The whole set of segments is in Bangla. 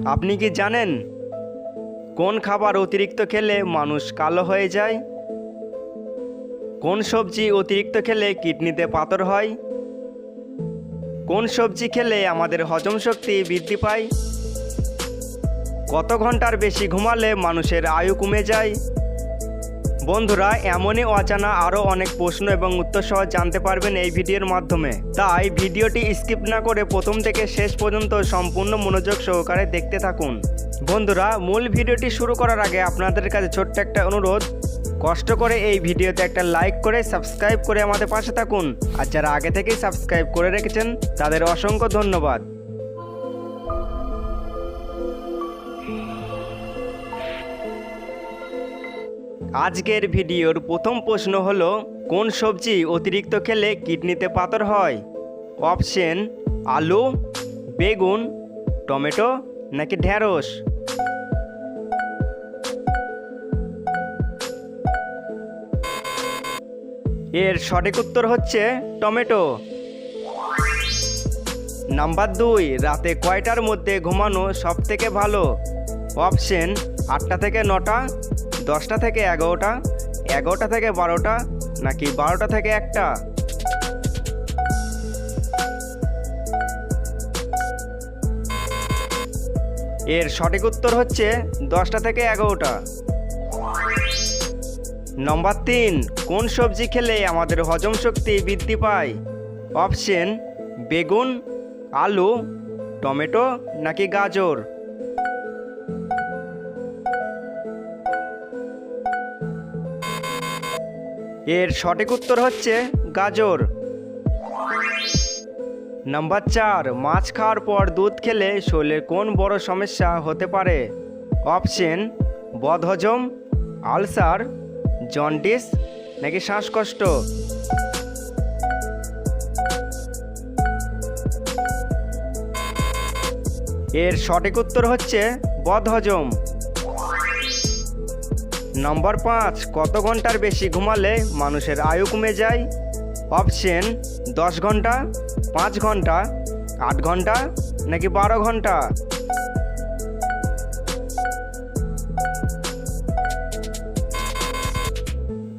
আপনি কি জানেন কোন খাবার অতিরিক্ত খেলে মানুষ কালো হয়ে যায়? কোন সবজি অতিরিক্ত খেলে কিডনিতে পাথর হয়? কোন সবজি খেলে আমাদের হজম শক্তি বৃদ্ধি পায়? কত ঘণ্টার বেশি ঘুমালে মানুষের আয়ু কমে যায়? বন্ধুরা, এমনই অজানা আরও অনেক প্রশ্ন এবং উত্তর সহ জানতে পারবেন এই ভিডিওর মাধ্যমে। তাই ভিডিওটি স্কিপ না করে প্রথম থেকে শেষ পর্যন্ত সম্পূর্ণ মনোযোগ সহকারে দেখতে থাকুন। বন্ধুরা, মূল ভিডিওটি শুরু করার আগে আপনাদের কাছে ছোট্ট একটা অনুরোধ। কষ্ট করে এই ভিডিওতে একটা লাইক করে, সাবস্ক্রাইব করে আমাদের পাশে থাকুন। আর যারা আগে থেকেই সাবস্ক্রাইব করে রেখেছেন, তাদের অসংখ্য ধন্যবাদ। আজকের ভিডিওর প্রথম প্রশ্ন হলো, কোন সবজি অতিরিক্ত খেলে কিডনিতে পাথর হয়? অপশন, আলু, বেগুন, টমেটো নাকি ঢ্যাঁড়স এর সঠিক উত্তর হচ্ছে টমেটো। নাম্বার দুই, রাতে কয়টার মধ্যে ঘুমানো সব থেকে ভালো? অপশন, আটটা থেকে নটা দশটা থেকে এগারোটা এগারোটা থেকে বারোটা, নাকি বারোটা থেকে একটা? এর সঠিক উত্তর হচ্ছে দশটা থেকে এগারোটা। নম্বর তিন, কোন সবজি খেলে আমাদের হজম শক্তি বৃদ্ধি পায়? অপশন বেগুন, আলু, টমেটো, নাকি গাজর? এর সঠিক উত্তর হচ্ছে গাজর। নাম্বার চার, মাছ খাওয়ার পর দুধ খেলে শরীরের কোন বড় সমস্যা হতে পারে? অপশন, বদহজম, আলসার, জন্ডিস নাকি শ্বাসকষ্ট? এর সঠিক উত্তর হচ্ছে বদহজম। নম্বর পাঁচ, কত ঘণ্টার বেশি ঘুমালে মানুষের আয়ু কমে যায়? অপশন, দশ ঘণ্টা, পাঁচ ঘণ্টা, আট ঘণ্টা নাকি বারো ঘণ্টা?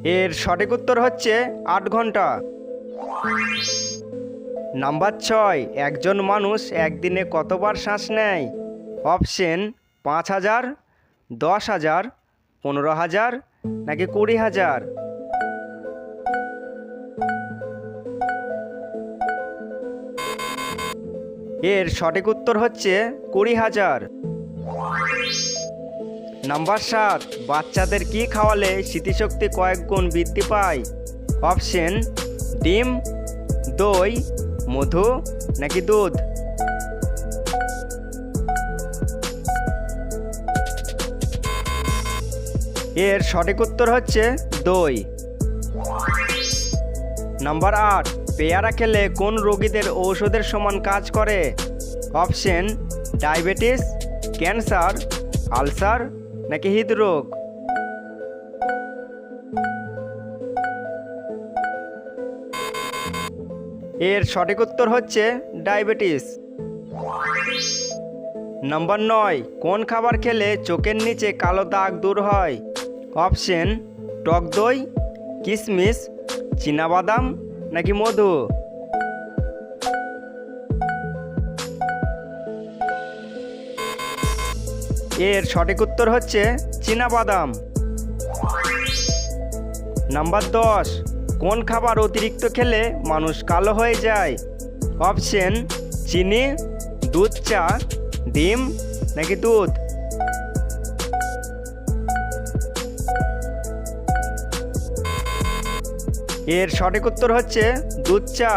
এর সঠিক উত্তর হচ্ছে আট ঘণ্টা। নাম্বার ছয়, একজন মানুষ একদিনে কতবার শ্বাস নেয়? অপশন, পাঁচ হাজার, দশ হাজার পনেরো হাজার নাকি কুড়ি হাজার? এর সঠিক উত্তর হচ্ছে কুড়ি হাজার। নাম্বার সাত, বাচ্চাদের কি খাওয়ালে স্মৃতিশক্তি কয়েক গুণ বৃদ্ধি পায়? অপশন, ডিম, দই, মধু নাকি দুধ? এর সঠিক উত্তর হচ্ছে দই। নাম্বার আট, পেয়ারা খেলে কোন রোগীদের ঔষধের সমান কাজ করে? অপশন, ডায়াবেটিস, ক্যান্সার, আলসার নাকি হৃদরোগ? এর সঠিক উত্তর হচ্ছে ডায়াবেটিস। নম্বর নয়, কোন খাবার খেলে চোখের নিচে কালো দাগ দূর হয়? অপশন, টক দই কিশমিশ চীনাবাদাম নাকি মধু? এর সঠিক উত্তর হচ্ছে চীনাবাদাম। নাম্বার দশ, কোন খাবার অতিরিক্ত খেলে মানুষ কালো হয়ে যায়? অপশন, চিনি, দুধ, চা, ডিম নাকি দুধ? এর সঠিক উত্তর হচ্ছে দুধ চা।